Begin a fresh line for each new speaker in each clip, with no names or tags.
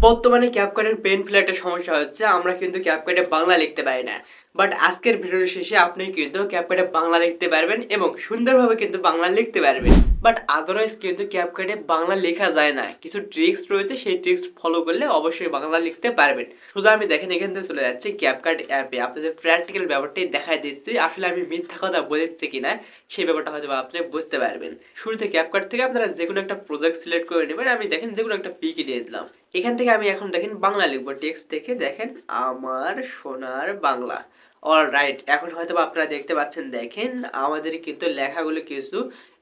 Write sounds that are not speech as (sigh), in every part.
বর্তমানে ক্যাপকাটের পেন ফেলে একটা সমস্যা হচ্ছে আমরা কিন্তু ক্যাপকাটে বাংলা লিখতে পারি না। বাট আজকের ভিডিওর শেষে আপনি কিন্তু ক্যাপকাটে বাংলা লিখতে পারবেন এবং সুন্দরভাবে কিন্তু বাংলা লিখতে পারবেন। বাট আদারওয়াইজ কিন্তু ক্যাপকাটে বাংলা লেখা যায় না। কিছু ট্রিক্স রয়েছে, সেই ট্রিক্স ফলো করলে অবশ্যই বাংলা লিখতে পারবেন। সোজা আমি দেখেন, এখান থেকে চলে যাচ্ছি ক্যাপকাট অ্যাপে আপনাদের প্র্যাকটিক্যাল ব্যাপারটাই দেখাই দিচ্ছি, আসলে আমি মিথ্যা কথা বলেছি কিনা, সেই ব্যাপারটা হয়তো আপনি বুঝতে পারবেন। শুরুতে ক্যাপকাট থেকে আপনারা যে কোনো একটা প্রজেক্ট সিলেক্ট করে নেবেন, আমি দেখেন যে কোনো একটা পিকে দিয়ে দিলাম। এখান থেকে আমি এখন দেখেন বাংলা লিখব টেক্সট থেকে। দেখেন, আমার সোনার বাংলা। অল রাইট এখন হয়তো আপনারা দেখতে পাচ্ছেন, দেখেন আমাদের কিন্তু লেখাগুলো কিছু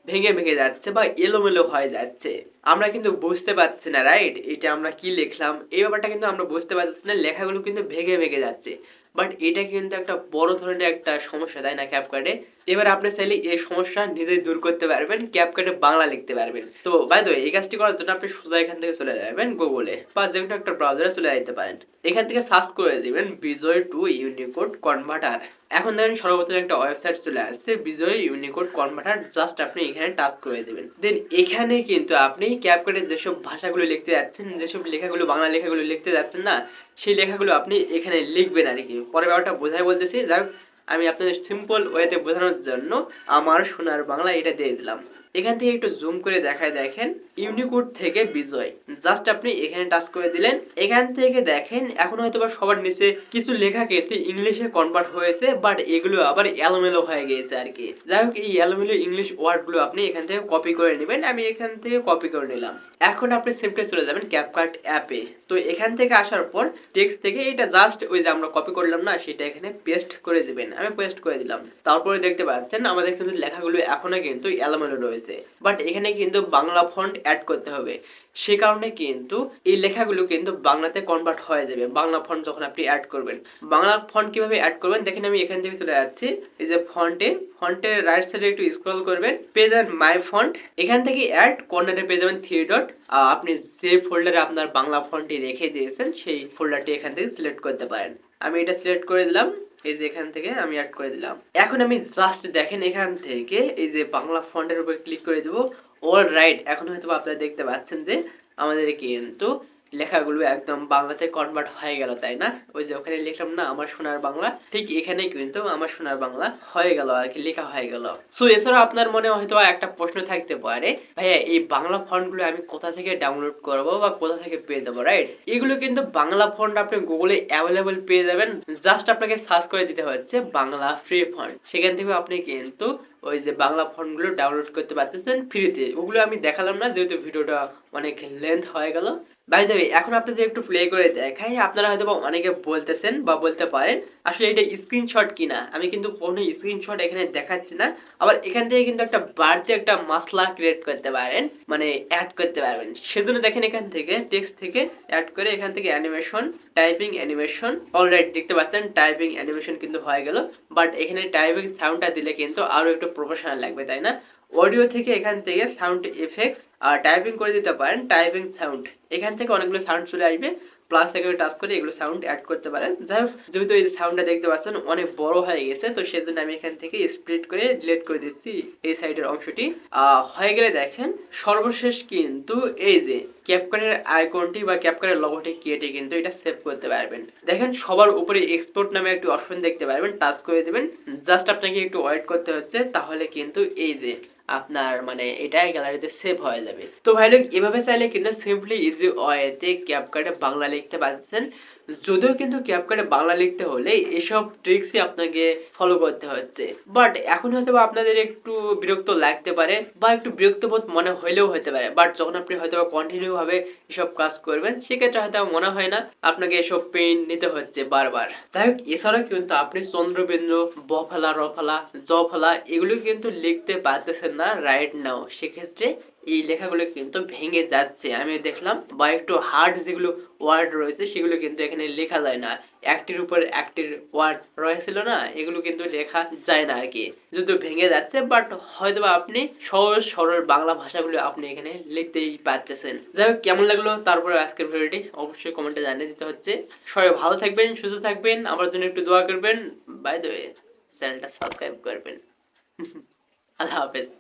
ভেঙে ভেঙে যাচ্ছে বা এলোমেলো হয়ে যাচ্ছে। আমরা কিন্তু বুঝতে পারছি না রাইট এটা আমরা কি লিখলাম? এই ব্যাপারটা কিন্তু আমরা বুঝতে পারছি না, লেখাগুলো কিন্তু ভেঙে ভেঙে যাচ্ছে। বাট এটা কিন্তু একটা বড় ধরনের একটা সমস্যা, তাই না ক্যাপকার্ডে এবার আপনি চাইলে এই সমস্যা নিজেই দূর করতে পারবেন ক্যাপকার্ডে বাংলা লিখতে পারবেন। তো বাই দ্য এই কাজটি করার জন্য আপনি সোজা এখান থেকে চলে যাবেন গুগলে বা যে কোনো একটা ব্রাউজারে চলে যেতে পারেন। এখান থেকে সার্চ করে দিবেন বিজয় টু ইউনিকোড কনভার্টার এখন দেখেন সর্বপ্রথম একটা ওয়েবসাইট চলে আসছে বিজয় ইউনিকোড কনভার্টার জাস্ট আপনি এখানে টাচ করে দেবেন। দেন এখানে কিন্তু আপনি ক্যাপকার্ডে যেসব ভাষাগুলো লিখতে যাচ্ছেন, যেসব লেখাগুলো, বাংলা লেখাগুলো লিখতে যাচ্ছেন না, সেই লেখাগুলো আপনি এখানে লিখবেন আর কি। পরের ব্যাপারটা বোঝাই বলতেছি। যাই হোক, আমি আপনাদের সিম্পল ওয়েতে বোঝানোর জন্য আমার সোনার বাংলা এটা দিয়ে দিলাম। এখান থেকে একটু জুম করে দেখায় দেখেন, ইউনিকোড থেকে বিজয়। জাস্ট আপনি এখানে টাচ করে দিলেন। এখান থেকে দেখেন, এখন হয়তো বা সবার নিচে কিছু লেখা কিন্তু ইংলিশে কনভার্ট হয়েছে বাট এগুলো আবার এলোমেলো হয়ে গিয়েছে আর কি। যাই হোক, এই এলোমেলো ইংলিশ ওয়ার্ডগুলো আপনি এখান থেকে কপি করে নেবেন। আমি এখান থেকে কপি করে নিলাম। এখন আপনি সিম্পলি চলে যাবেন ক্যাপকাট অ্যাপে তো এখান থেকে আসার পর টেক্সট থেকে এটা জাস্ট ওই যে আমরা কপি করলাম না, সেটা এখানে পেস্ট করে দিবেন। আমি পেস্ট করে দিলাম। তারপরে দেখতে পাচ্ছেন, আমাদের কিন্তু লেখাগুলো এখনও কিন্তু এলোমেলো রয়েছে। বাট এখানে কিন্তু বাংলা ফন্ট অ্যাড করতে হবে। সে কারণে কিন্তু এই লেখাগুলো কিন্তু বাংলাতে কনভার্ট হয়ে যাবে। বাংলা ফন্ট যখন আপনি অ্যাড করবেন। বাংলা ফন্ট কীভাবে অ্যাড করবেন? দেখেন আমি এখান থেকে চলে যাচ্ছি। এই যে ফন্টে ফন্টের রাইট সাইডে একটু স্ক্রল করবেন। পেয়ে যাবেন মাই ফন্ট এখান থেকে অ্যাড কর্নারে পেয়ে যাবেন থ্রি ডট আপনি যে ফোল্ডারে আপনার বাংলা ফন্টটি রেখে দিয়েছেন, সেই ফোল্ডারটি এখান থেকে সিলেক্ট করতে পারেন। আমি এটা সিলেক্ট করে দিলাম, এই যে এখান থেকে আমি অ্যাড করে দিলাম। এখন আমি জাস্ট দেখেন এখান থেকে এই যে বাংলা ফন্টের উপর ক্লিক করে দেবো। অল রাইট এখন হয়তো আপনারা দেখতে পাচ্ছেন যে আমাদের কিন্তু লেখাগুলো একদম বাংলাতে কনভার্ট হয়ে গেল, তাই না? ওই যে ওখানে লিখলাম না, আমার সোনার বাংলা, ঠিক এখানে কিন্তু আমার সোনার বাংলা হয়ে গেল আর কি, লেখা হয়ে গেল। সো এছাড়াও আপনার মনে হয়তো একটা প্রশ্ন থাকতে পারে, ভাইয়া, এই বাংলা ফন্টগুলো আমি কোথা থেকে ডাউনলোড করব বা কোথা থেকে পেয়ে দেবো রাইট এগুলো কিন্তু বাংলা ফন্ট আপনি গুগলে অ্যাভেলেবল পেয়ে যাবেন। জাস্ট আপনাকে সার্চ করে দিতে হচ্ছে বাংলা ফ্রি ফন্ট সেখান থেকে আপনি কিন্তু ওই যে বাংলা ফন্টগুলো ডাউনলোড করতে পারতেছেন ফ্রিতে ওগুলো আমি দেখালাম না, যেহেতু ভিডিওটা অনেক লেন্থ হয়ে গেল। বাই দ্য এখন আপনাদের একটু প্লে করে দেখাই, আপনারা হয়তো অনেকে বলতেছেন বা বলতে পারেন, আসলে এটা স্ক্রিনশট কিনা। আমি কিন্তু কোনো স্ক্রিনশট এখানে দেখাচ্ছি না। আবার এখান থেকে কিন্তু একটা বাড়তি একটা মশলা ক্রিয়েট করতে পারেন মানে অ্যাড করতে পারবেন। সেজন্য দেখেন এখান থেকে টেক্সট থেকে অ্যাড করে এখান থেকে অ্যানিমেশন টাইপিং অ্যানিমেশন অলরাইট দেখতে পাচ্ছেন টাইপিং অ্যানিমেশন কিন্তু হয়ে গেল। বাট এখানে টাইপিং সাউন্ডটা দিলে কিন্তু আরও একটু প্রফেশনাল লাগবে, তাই না? অডিও থেকে এখান থেকে সাউন্ড এফেক্টস আর টাইপিং করে দিতে পারেন টাইপিং সাউন্ড এখান থেকে অনেকগুলো সাউন্ড চলে আসবে। প্লাস থেকে টাচ করে এগুলো সাউন্ড অ্যাড করতে পারেন। যাই হোক, যেহেতু এই সাউন্ডটা দেখতে পাচ্ছেন, অনেক বড় হয়ে গেছে, তো সেজন্য আমি এখান থেকে স্প্লিট করে ডিলিট করে দিচ্ছি এই সাইডের অংশটি। হয়ে গেলে দেখেন, সর্বশেষ কিন্তু এই যে ক্যাপকারের আইকনটি বা ক্যাপকারের লগোটি কেটে কিন্তু এটা সেভ করতে পারবেন। দেখেন, সবার উপরে এক্সপোর্ট নামে একটি অপশন দেখতে পারবেন টাচ করে দেবেন। জাস্ট আপনাকে একটু ওয়েট করতে হচ্ছে, তাহলে কিন্তু এই যে আপনার মানে এটা গ্যালারিতে সেভ হয়ে যাবে। তো ভাই লোক, এভাবে চাইলে কিন্তু সিম্পলি ইজি ওয়েতে ক্যাপকার্ডে বাংলা লিখতে পারছেন। যদিও কিন্তু ক্যাপকার্ডে বাংলা লিখতে হলে এসব ট্রিক্সই আপনাকে ফলো করতে হচ্ছে। বাট এখন হয়তো বা আপনাদের একটু বিরক্ত লাগতে পারে বা একটু বিরক্তবোধ মনে হইলেও হতে পারে। বাট যখন আপনি হয়তো বা কন্টিনিউ ভাবে এসব কাজ করবেন, সেক্ষেত্রে হয়তো মনে হয় না আপনাকে এসব পেইন নিতে হচ্ছে বারবার। যাই হোক, এছাড়াও কিন্তু আপনি চন্দ্রবিন্দু, ব ফেলা, র ফেলা, এগুলো কিন্তু লিখতে পারতেছেন না রাইট নাও সেক্ষেত্রে এই লেখাগুলো কিন্তু ভেঙে যাচ্ছে। আমি দেখলাম বা একটু হার্ড যেগুলো ওয়ার্ড রয়েছে, সেগুলো কিন্তু এখানে লেখা যায় না। একটির উপর একটির ওয়ার্ড রয়েছিল না, এগুলো কিন্তু লেখা যায় না আর কি যদিও ভেঙে যাচ্ছে বাট হয়তো আপনি সহজ সরল বাংলা ভাষাগুলো আপনি এখানে লিখতেই পারতেছেন। যাই হোক, কেমন লাগল তারপরে আজকের ভিডিওটি? অবশ্যই কমেন্টে জানিয়ে দিতে হচ্ছে। সবাই ভালো থাকবেন, সুস্থ থাকবেন, আমার জন্য একটু দোয়া করবেন। বাই দ্য চ্যানেলটা সাবস্ক্রাইব করবেন। (laughs) আল্লাহ হাফেজ।